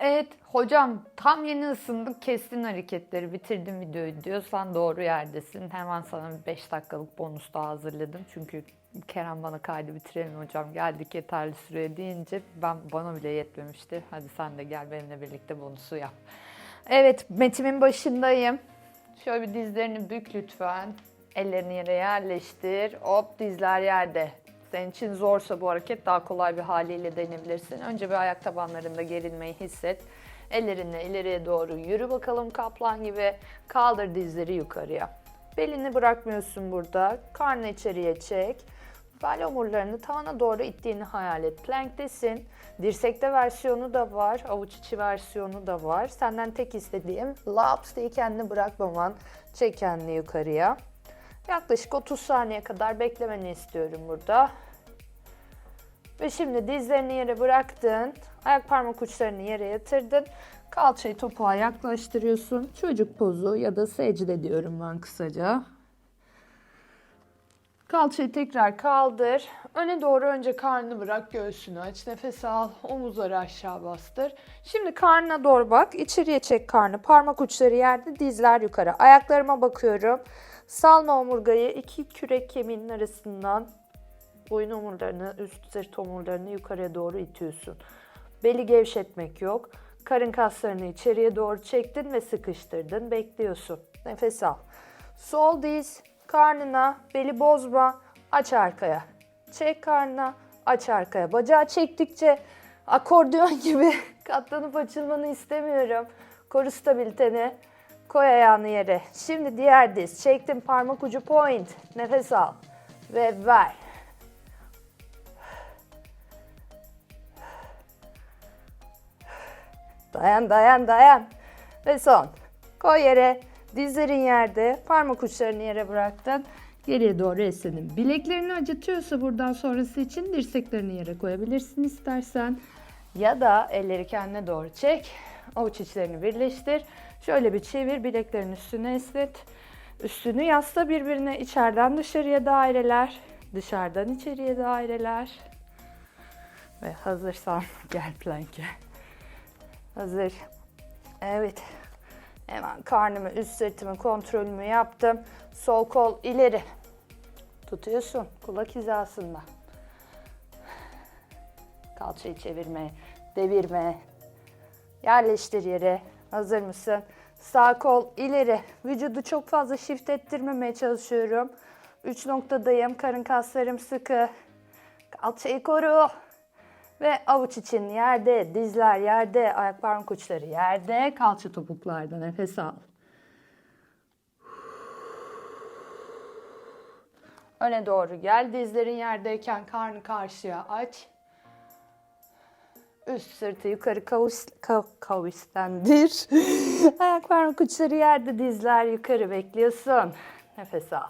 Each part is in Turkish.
Evet hocam tam yeni ısındık kestin hareketleri bitirdim videoyu diyorsan doğru yerdesin. Hemen sana bir 5 dakikalık bonus daha hazırladım. Çünkü Kerem bana kaydı bitirelim hocam geldik yeterli süreye deyince ben bana bile yetmemişti. Hadi sen de gel benimle birlikte bonusu yap. Evet metimin başındayım. Şöyle bir dizlerini bük lütfen. Ellerini yere yerleştir. Hop dizler yerde. Senin için zorsa bu hareket daha kolay bir haliyle deneyebilirsin. Önce bir ayak tabanlarında gerilmeyi hisset. Ellerinle ileriye doğru yürü bakalım kaplan gibi. Kaldır dizleri yukarıya. Belini bırakmıyorsun burada. Karnı içeriye çek. Bel omurlarını tavana doğru ittiğini hayal et. Planktesin. Dirsekte versiyonu da var. Avuç içi versiyonu da var. Senden tek istediğim laps diye kendini bırakmaman. Çek kendini yukarıya. Yaklaşık 30 saniye kadar beklemeni istiyorum burada. Ve şimdi dizlerini yere bıraktın. Ayak parmak uçlarını yere yatırdın. Kalçayı topuğa yaklaştırıyorsun. Çocuk pozu ya da secde diyorum ben kısaca. Kalçayı tekrar kaldır. Öne doğru önce karnını bırak, göğsünü aç. Nefes al, omuzları aşağı bastır. Şimdi karnına doğru bak. İçeriye çek karnı. Parmak uçları yerde, dizler yukarı. Ayaklarıma bakıyorum. Salma omurgayı iki kürek kemiğinin arasından boyun omurlarını, üst sırt omurlarını yukarıya doğru itiyorsun. Beli gevşetmek yok. Karın kaslarını içeriye doğru çektin ve sıkıştırdın. Bekliyorsun. Nefes al. Sol diz karnına, beli bozma. Aç arkaya. Çek karnına, aç arkaya. Bacağı çektikçe akordeon gibi katlanıp açılmanı istemiyorum. Koru stabiliteni. Koy ayağını yere. Şimdi diğer diz. Çektim parmak ucu point. Nefes al. Ve ver. Dayan dayan dayan. Ve son. Koy yere. Dizlerin yerde. Parmak uçlarını yere bıraktın. Geriye doğru esnedim. Bileklerini acıtıyorsa buradan sonrası için dirseklerini yere koyabilirsin istersen. Ya da elleri kendine doğru çek. Avuç içlerini birleştir. Şöyle bir çevir. Bileklerin üstüne esnet. Üstünü yasla birbirine. içeriden dışarıya daireler. Dışarıdan içeriye daireler. Ve hazırsan gel plank'e. Hazır. Evet. Hemen karnımı, üst sırtımı kontrolümü yaptım. Sol kol ileri. Tutuyorsun kulak hizasında. Kalçayı çevirme, devirme. Yerleştir yere. Hazır mısın? Sağ kol ileri. Vücudu çok fazla shift ettirmemeye çalışıyorum. Üç noktadayım. Karın kaslarım sıkı. Kalçayı koru. Ve avuç için yerde, dizler yerde, ayak parmak uçları yerde, kalça topuklarda nefes al. Öne doğru gel. Dizlerin yerdeyken karnı karşıya aç. Üst sırtı yukarı kavis, ka, kavislendir. ayak parmak uçları yerde, dizler yukarı bekliyorsun. Nefes al.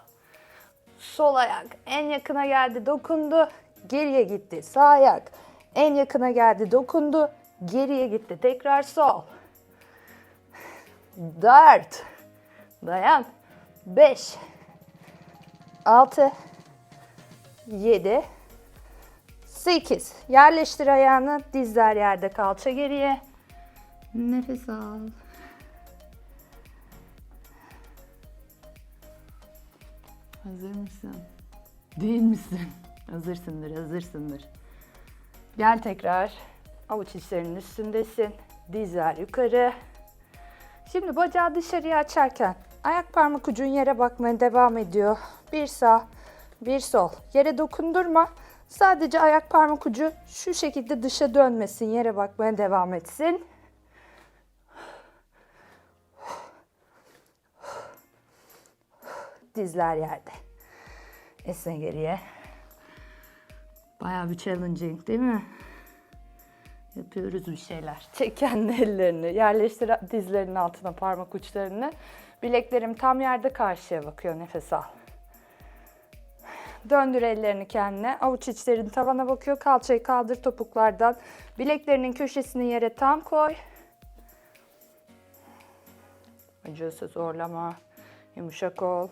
Sol ayak en yakına geldi, dokundu. Geriye gitti. Sağ ayak en yakına geldi, dokundu. Geriye gitti. Tekrar sol. Dört. Dayan. Beş. Altı. Yedi. Sekiz. Yerleştir ayağını. Dizler yerde. Kalça geriye. Nefes al. Hazır mısın? Değil misin? Hazırsındır, hazırsındır. Gel tekrar. Avuç içlerinin üstündesin. Dizler yukarı. Şimdi bacağı dışarıya açarken ayak parmak ucun yere bakmaya devam ediyor. Bir sağ, bir sol. Yere dokundurma. Sadece ayak parmak ucu şu şekilde dışa dönmesin. Yere bakmaya devam etsin. Dizler yerde. Esne geriye. Bayağı bir challenging değil mi? Yapıyoruz bir şeyler. Çek kendi ellerini. Yerleştir dizlerinin altına parmak uçlarını. Bileklerim tam yerde karşıya bakıyor. Nefes al. Döndür ellerini kendine. Avuç içlerin tavana bakıyor. Kalçayı kaldır topuklardan. Bileklerinin köşesini yere tam koy. Acıyorsa zorlama. Yumuşak ol.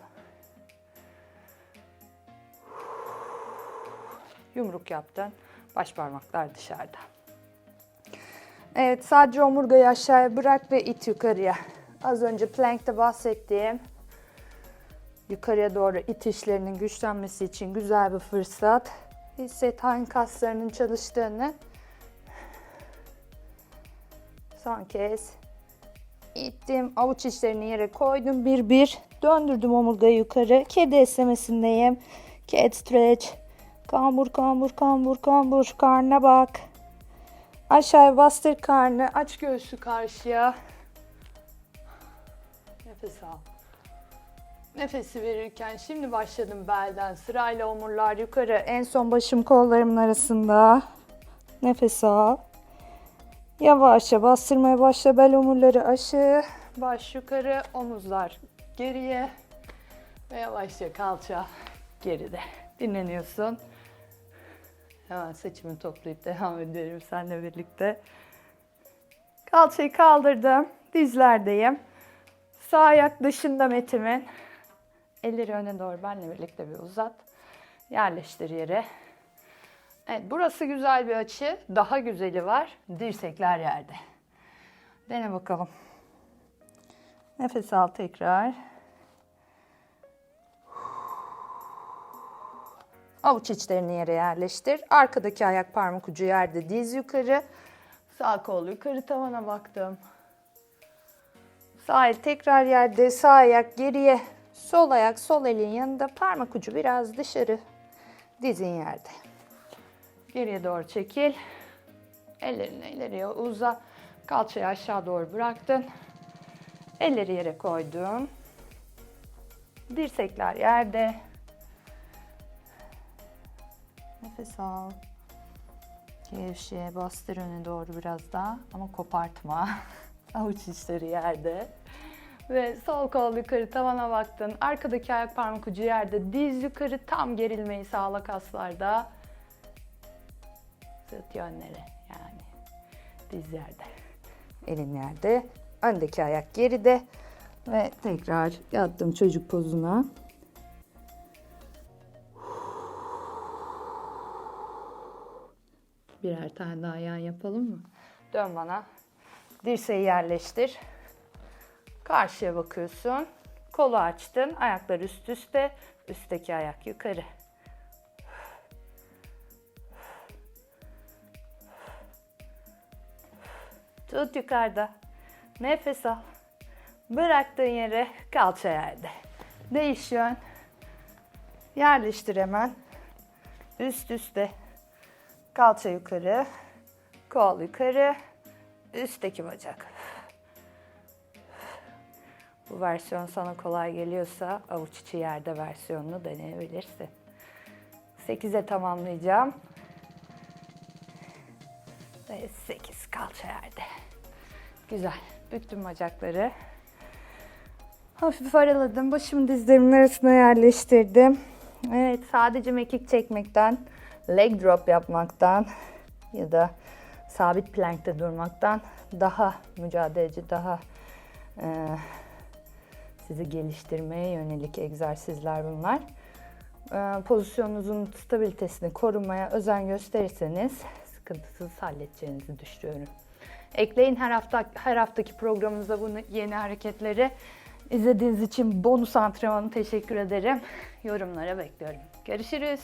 Yumruk yaptın. Baş parmaklar dışarıda. Evet sadece omurgayı aşağıya bırak ve it yukarıya. Az önce plankte bahsettiğim yukarıya doğru itişlerinin güçlenmesi için güzel bir fırsat. Hisset hangi kaslarının çalıştığını. Son kez ittim. Avuç içlerini yere koydum. Bir bir. Döndürdüm omurgayı yukarı. Kedi esnemesindeyim. Cat stretch. Kambur kambur kambur kambur. Karnına bak. Aşağıya bastır karnı. Aç göğsü karşıya. Nefes al. Nefesi verirken şimdi başladım belden. Sırayla omurlar yukarı. En son başım kollarımın arasında. Nefes al. Yavaşça bastırmaya başla. Bel omurları aşağı. Baş yukarı. Omuzlar geriye. Ve yavaşça kalça geride. Dinleniyorsun. Hemen saçımı toplayıp devam ederim seninle birlikte. Kalçayı kaldırdım. Dizlerdeyim. Sağ ayak dışında metimin. Elleri öne doğru benle birlikte bir uzat. Yerleştir yere. Evet burası güzel bir açı. Daha güzeli var. Dirsekler yerde. Dene bakalım. Nefes al tekrar. Avuç içlerini yere yerleştir. Arkadaki ayak parmak ucu yerde, diz yukarı. Sağ kol yukarı tavana baktım. Sağ el tekrar yerde, sağ ayak geriye. Sol ayak sol elin yanında, parmak ucu biraz dışarı. Dizin yerde. Geriye doğru çekil. Ellerini ileriye uza. Kalçayı aşağı doğru bıraktın. Elleri yere koydun. Dirsekler yerde. Nefes al. Gevşe, bastır öne doğru biraz daha ama kopartma. Avuç içleri yerde. Ve sol kol yukarı tavana baktın. Arkadaki ayak parmak ucu yerde. Diz yukarı tam gerilmeyi sağla kaslarda. Sırt yönleri yani. Diz yerde. Elin yerde. Öndeki ayak geride. Ve tekrar yattım çocuk pozuna. Birer tane daha yan yapalım mı? Dön bana. Dirseği yerleştir. Karşıya bakıyorsun. Kolu açtın. Ayaklar üst üste. Üstteki ayak yukarı. Tut yukarıda. Nefes al. Bıraktığın yere kalça yerde. Değiş yön. Yerleştir hemen. Üst üste. Kalça yukarı. Kol yukarı. Üstteki bacak. Bu versiyon sana kolay geliyorsa avuç içi yerde versiyonunu deneyebilirsin. 8'e tamamlayacağım. Ve 8 kalça yerde. Güzel. Büktüm bacakları. Hafif araladım. Başımı dizlerimin arasına yerleştirdim. Evet sadece mekik çekmekten, leg drop yapmaktan ya da sabit plankte durmaktan daha mücadeleci, daha e, sizi geliştirmeye yönelik egzersizler bunlar. E, pozisyonunuzun stabilitesini korumaya özen gösterirseniz sıkıntısız halledeceğinizi düşünüyorum. Ekleyin her hafta her haftaki programımıza bunu yeni hareketleri. İzlediğiniz için bonus antrenmanı teşekkür ederim. Yorumlara bekliyorum. Görüşürüz.